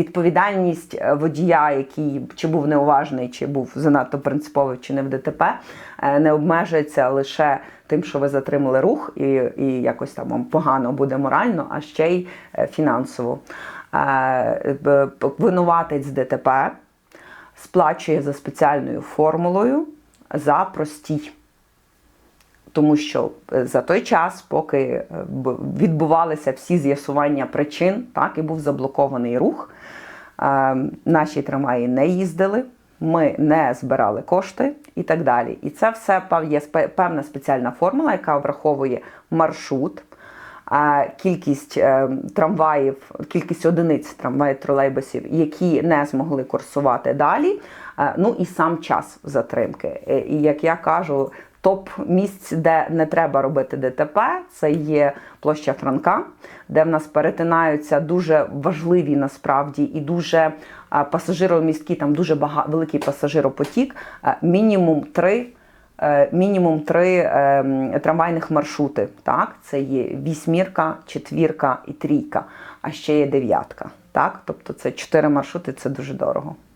відповідальність е, водія, який чи був неуважний, чи був занадто принциповий, чи не в ДТП, е, не обмежується лише тим, що ви затримали рух, і, і якось там вам погано буде морально, а ще й е, фінансово. Винуватець ДТП сплачує за спеціальною формулою за простій. Тому що е, за той час, поки е, відбувалися всі з'ясування причин, так і був заблокований рух, е, наші трамваї не їздили, ми не збирали кошти і так далі. І це все є певна спеціальна формула, яка враховує маршрут, кількість трамваїв, кількість одиниць трамваїв тролейбусів, які не змогли курсувати далі. Ну і сам час затримки. І як я кажу, топ місць, де не треба робити ДТП, це є площа Франка, де в нас перетинаються дуже важливі насправді і дуже а, пасажиромісткі, там дуже бага, великий пасажиропотік, мінімум три. е, Мінімум три е, трамвайних маршрути. Так, це є вісьмірка, четвірка і трійка, а ще є дев'ятка. Так, тобто це чотири маршрути, це дуже дорого.